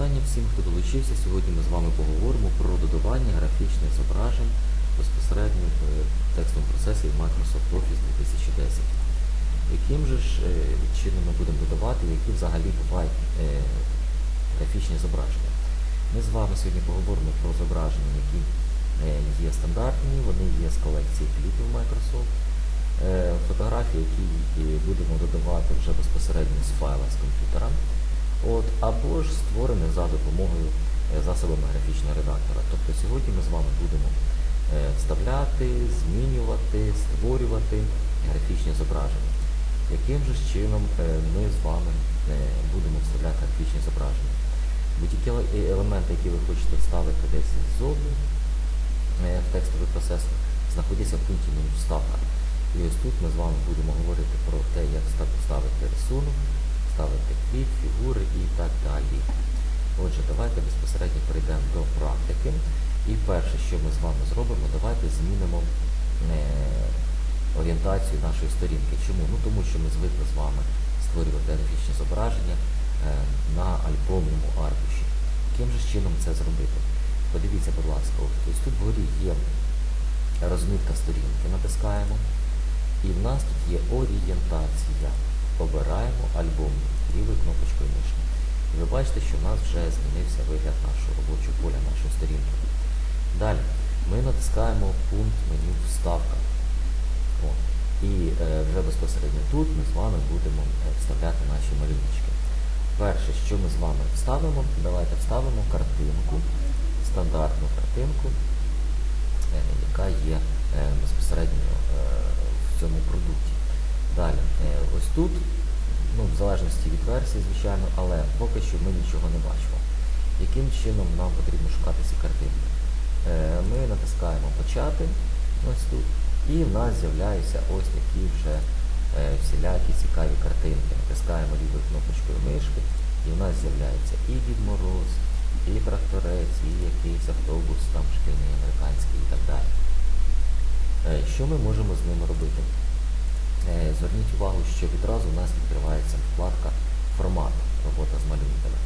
Вітання всім, хто долучився. Сьогодні ми з вами поговоримо про додавання графічних зображень безпосередньо в текстовому процесі Microsoft Office 2010. Яким же ж е, чином ми будемо додавати, які взагалі бувають е, графічні зображення? Ми з вами сьогодні поговоримо про зображення, які е, є стандартні, вони є з колекції кліпів Microsoft. Е, Фотографії, які е, будемо додавати вже безпосередньо з файла з комп'ютера. От, або ж створене за допомогою е, засобами графічного редактора. Тобто сьогодні ми з вами будемо е, вставляти, змінювати, створювати графічні зображення. Яким же чином е, ми з вами будемо вставляти графічні зображення? Будь-які елементи, які ви хочете вставити десь ззовні в текстовий процес, знаходяться в пункті меню вставка. І ось тут ми з вами будемо говорити про те, як вставити рисунок, ставити кліп, фігури і так далі. Отже, давайте безпосередньо перейдемо до практики. І перше, що ми з вами зробимо, давайте змінимо е, орієнтацію нашої сторінки. Чому? Ну тому що ми звикли з вами створювати графічні зображення е, на альбомному аркуші. Яким же чином це зробити? Подивіться, будь ласка, ось тут вгорі є розмітка сторінки, натискаємо. І в нас тут є орієнтація. Обираємо альбом лівою кнопочкою мишки. І ви бачите, що в нас вже змінився вигляд нашого робочого поля, нашої сторінки. Далі ми натискаємо пункт меню Вставка. О. І е, вже безпосередньо тут ми з вами будемо е, вставляти наші малюночки. Перше, що ми з вами вставимо, давайте вставимо картинку, стандартну картинку, е, яка є е, безпосередньо е, в цьому продукті. Далі, е, ось тут, ну, в залежності від версії, звичайно, але поки що ми нічого не бачимо. Яким чином нам потрібно шукати ці картинки? Е, Ми натискаємо Почати ось тут, і в нас з'являються ось такі вже е, всілякі цікаві картинки. Натискаємо лівою кнопочкою мишки, і в нас з'являється і Дід Мороз, і тракторець, і якийсь автобус там шкільний, американський і так далі. Що ми можемо з ними робити? Е, Зверніть увагу, що відразу у нас відкривається вкладка Формат робота з малюнками.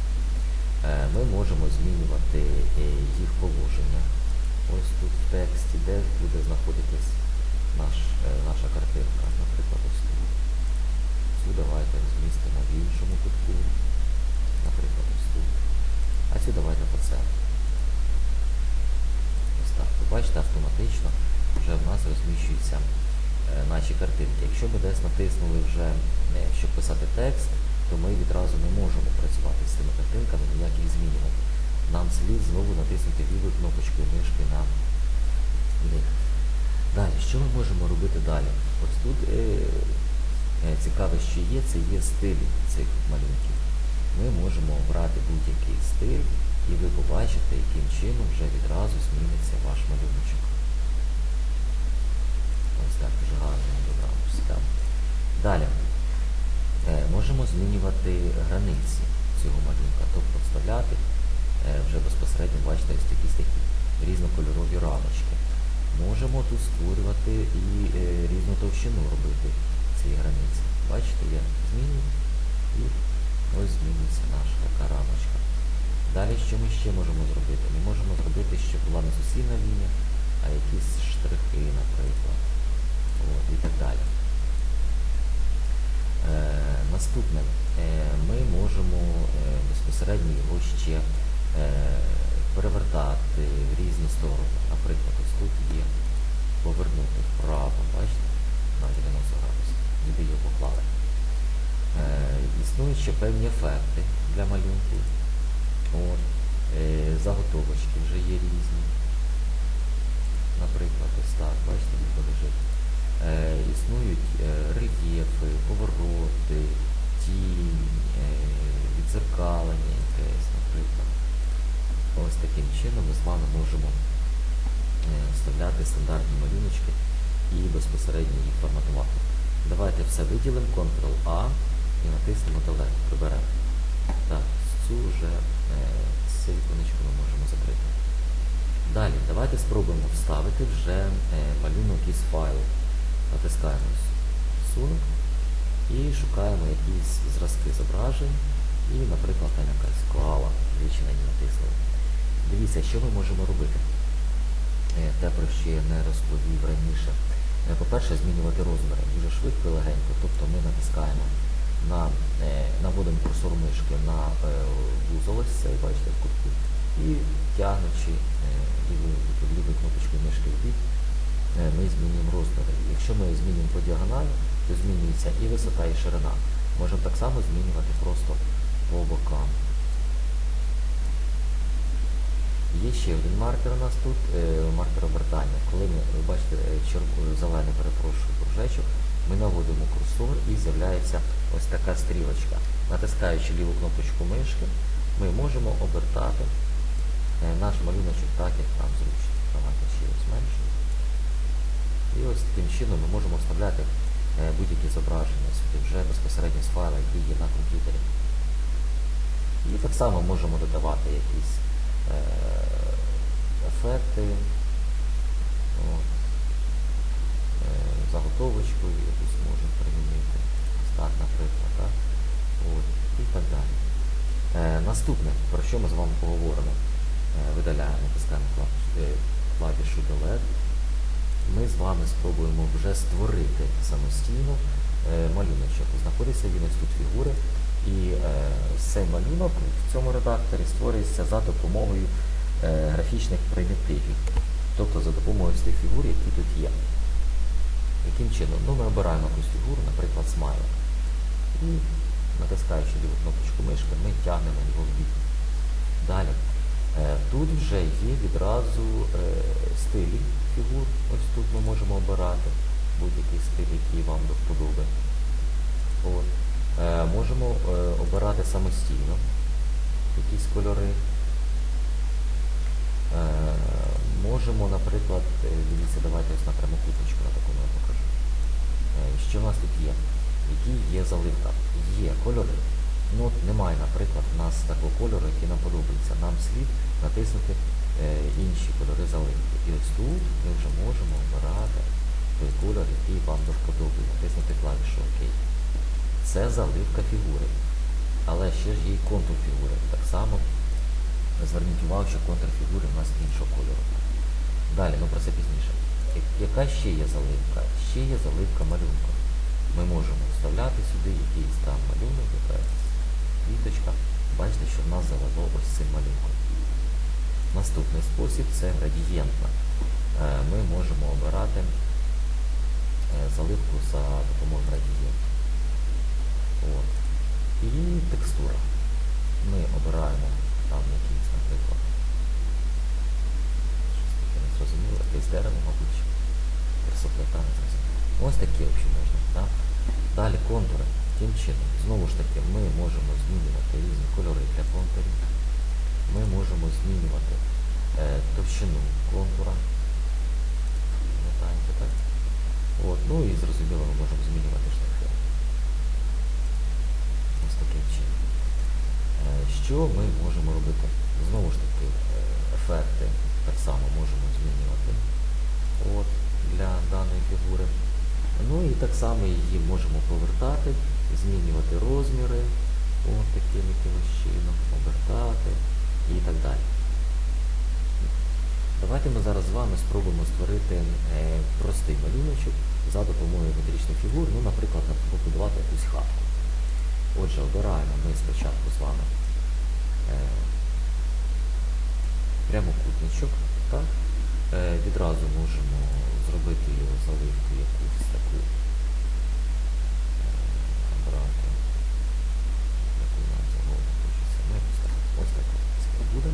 Е, Ми можемо змінювати е, їх положення. Ось тут в тексті, де буде знаходитись наш, наша картинка. Наприклад, ось тут. Цю давайте розмістимо в іншому кутку. Наприклад, ось тут. А цю давайте по центру. Ось так. Ви бачите, автоматично вже в нас розміщуються е, наші картинки. Якщо ми десь натиснули вже, е, щоб писати текст, то ми відразу не можемо працювати з цими картинками, ніяких змінювати. Нам слід знову натиснути лівою кнопочкою мишки на них. Далі, що ми можемо робити далі? Ось тут е, е, цікаве, що є, це є стиль цих малюнків. Ми можемо обрати будь-який стиль, і ви побачите, яким чином вже відразу зміниться ваш малюночок. Ось так дуже гарно ми добрався. Так. Далі. Е, можемо змінювати границі цього малюнка, тобто вставляти е, вже безпосередньо, бачите, ось такі такі різнокольорові рамочки. Можемо тут створювати і е, різну товщину робити цієї границі. Бачите, я змінюю і ось зміниться наша така рамочка. Далі що ми ще можемо зробити? Ми можемо зробити, щоб була не суцільна лінія, а якісь штрихи, наприклад. От, і так далі. Е, наступне, е, ми можемо е, безпосередньо його ще перевертати в різні сторони. Наприклад, ось тут є повернути вправо, бачите, на 90 градусів, ніби його поклали. Існують ще певні ефекти для е, заготовочки вже є різні. Наприклад, ось так, бачите, ніби лежить. Е, існують е, рельєфи, повороти, тінь, е, відзеркалення якесь, наприклад. Ось таким чином ми з вами можемо вставляти стандартні малюночки і безпосередньо їх форматувати. Давайте все виділимо, Ctrl-A і натиснемо Delete, приберемо. Так, цю вже цю іконочку ми можемо закрити. Далі, давайте спробуємо вставити вже малюнок із файлу. Натискаємо рисунок і шукаємо якісь зразки зображень. І, наприклад, там якась коала. двічі на натиснули. Дивіться, що ми можемо робити. Е, Те, про що я не розповів раніше. Е, По-перше, змінювати розміри дуже швидко і легенько. Тобто ми натискаємо на, е, наводимо курсор мишки на вузол цей, бачите, в кутку, і тягнучи лівою, кнопочкою мишки в бік, е, ми змінюємо розміри. Якщо ми змінюємо по діагоналі, то змінюється і висота, і ширина. Можемо так само змінювати просто по бокам. Є ще один маркер у нас тут, е, маркер обертання. Коли ми, ви бачите, е, е, зелений, перепрошую, кружечок, ми наводимо курсор і з'являється ось така стрілочка. Натискаючи ліву кнопочку мишки, ми можемо обертати е, наш малюночок так, як нам зручно. Давайте ще зменшимо. І ось таким чином ми можемо вставляти е, будь-які зображення сюди вже безпосередньо з файла, який є на комп'ютері. І так само можемо додавати якісь е, ефекти, е, заготовочку якусь можемо примінити. Так, наприклад, і так далі. Наступне, про що ми з вами поговоримо, видаляємо, натискаємо клавішу Delete. Ми з вами спробуємо вже створити самостійно е, малюночок. Знаходиться він ось тут фігури. І е, цей малюнок в цьому редакторі створюється за допомогою е, графічних примітивів. Тобто за допомогою тих фігур, які тут є. Яким чином? Ну, ми обираємо якусь фігуру, наприклад, смайлик. І натискаючи ліву кнопочку мишки, ми тягнемо його в бік. Далі. Е, Тут вже є відразу е, стилі фігур. Ось тут ми можемо обирати будь-який стиль, який вам до вподоби. От. Е, Можемо обирати самостійно якісь кольори. Можемо, наприклад, дивіться, давайте ось на прямокутничку на такому я покажу. Що в нас тут є? Які є заливка? Є кольори. Ну, от немає, наприклад, в нас такого кольору, який нам подобається. Нам слід натиснути е, інші кольори заливки. І ось тут ми вже можемо обирати той кольор, який вам до вподоби. Натиснути клавішу ОК. Це заливка фігури. Але ще ж є і контур фігури. Так само зверніть увагу, що контур фігури в нас іншого кольору. Далі, ну про це пізніше. Яка ще є заливка? Ще є заливка малюнка. Ми можемо вставляти сюди якийсь там малюнок, якась квіточка. Бачите, що в нас завело ось цим малюнком. Наступний спосіб це градієнтна. Е, Ми можемо обирати е, заливку за допомогою градієнту. От. І текстура. Ми обираємо там якийсь, наприклад, щось таке не зрозуміло, якесь дерево, мабуть, красота не зрозуміло. Ось такі взагалі можна. Так? Далі контури. Тим чином, знову ж таки, ми можемо змінювати різні кольори для контурів. Ми можемо змінювати е, товщину контура. Пам'ятаєте, так? От, ну і зрозуміло, ми можемо змінювати штрихи. Ось таким чином. Е, Що ми можемо робити? Знову ж таки, е, ефекти так само можемо змінювати от, для даної фігури. Ну і так само її можемо повертати, змінювати розміри, от таким якимось чином, обертати і так далі. Давайте ми зараз з вами спробуємо створити е, простий малюночок за допомогою геометричних фігур, ну, наприклад, побудувати якусь хатку. Отже, обираємо ми спочатку з вами е, прямокутничок. Так? Е, відразу можемо зробити його заливку якусь таку. Е, обрати. Яку нам завгодно хочеться. Ну, якось так. Ось так це буде.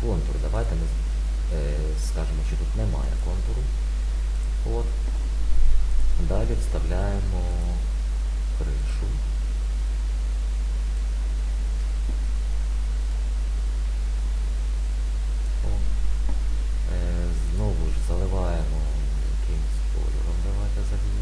Контур. Давайте ми е, скажемо, тут немає контуру. От. Далі вставляємо кришу. О. Е, Знову ж заливаємо якимось кольором. Давайте зальємо.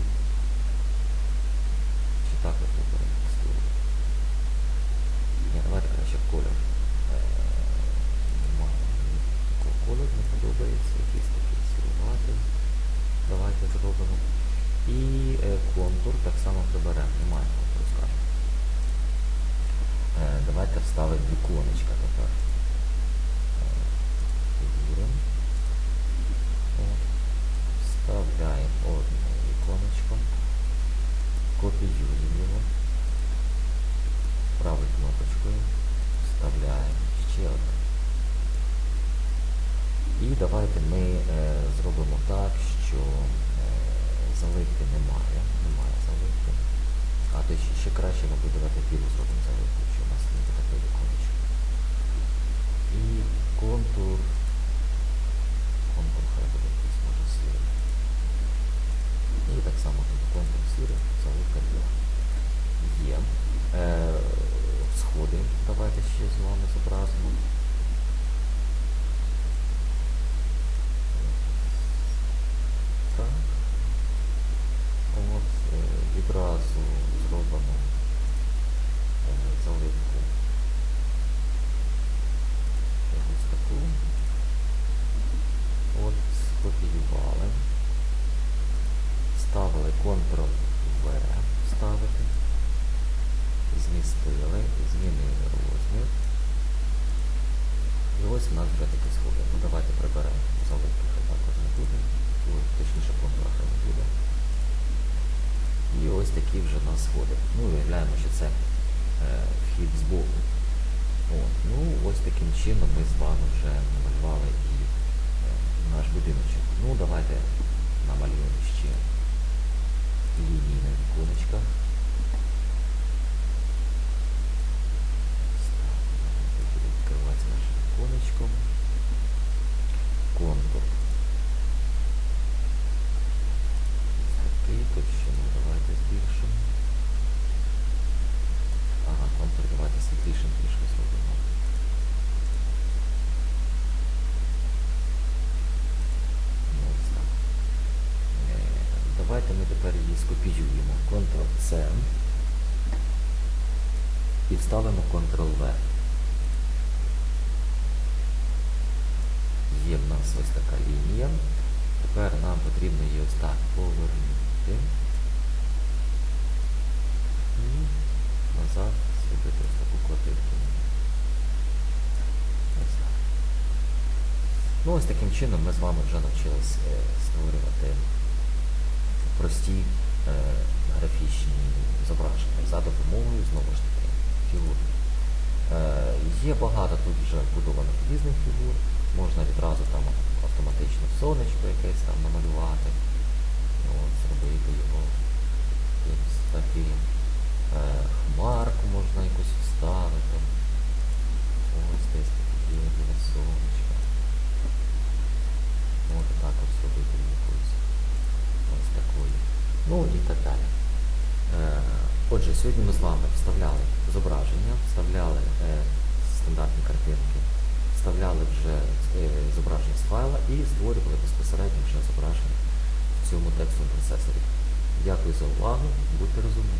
ставимо віконечка тепер. Е, Фігури. От. Вставляємо одне віконечко. Копіюємо його. Правою кнопочкою. Вставляємо ще одне. І давайте ми е, зробимо так, що е, заливки немає. Немає заливки. А то ще, ще краще, мабуть, давайте білу зробимо заливку, якщо у нас не буде такої віконечко. І. Контур хай буде якийсь може сірий. І так само тут контур сірий, заливка біла. Є. Е, сходи давайте ще з вами зобразимо. Так. От е, зробимо е, заливку якусь таку. От скопіювали. Ставили Ctrl-V ставити. Змістили, змінили розмір. І ось у нас вже такі сходи. Ну давайте приберемо заливки, хай також не буде. Ой, Точніше контура хай не буде. І ось такі вже у сходи. Ну, виявляємо, що це е, вхід з боку. От. Ну, ось таким чином ми з вами вже намалювали і е, наш будиночок. Ну, давайте намалюємо ще лінії на віконечках. Буде відкриватися наше віконечко. Контур. Ось Такий точно. Давайте збільшимо. Ага, контур давайте світлішим трішки зробимо. Ну, ось так. Е, Давайте ми тепер її скопіюємо. Ctrl-C і вставимо Ctrl-V. Є в нас ось така лінія. Тепер нам потрібно її ось так повернути. І назад зробити ось таку котивку. Ось так. Ну ось таким чином ми з вами вже навчились е, створювати прості е, графічні зображення за допомогою, знову ж таки, фігур. Е, є багато тут вже вбудованих різних фігур. Можна відразу там автоматично сонечко якесь там намалювати. От, зробити його якимось таким. Е, хмарку можна якусь вставити. Ось десь таке біля сонечка. Можна також зробити якусь ось такої. Ну і так далі. Е, Отже, сьогодні ми з вами вставляли зображення, вставляли е, стандартні картинки, вставляли вже е, зображення з файла і створювали безпосередньо вже зображення в цьому текстовому процесорі. Дякую за увагу, будьте розумні.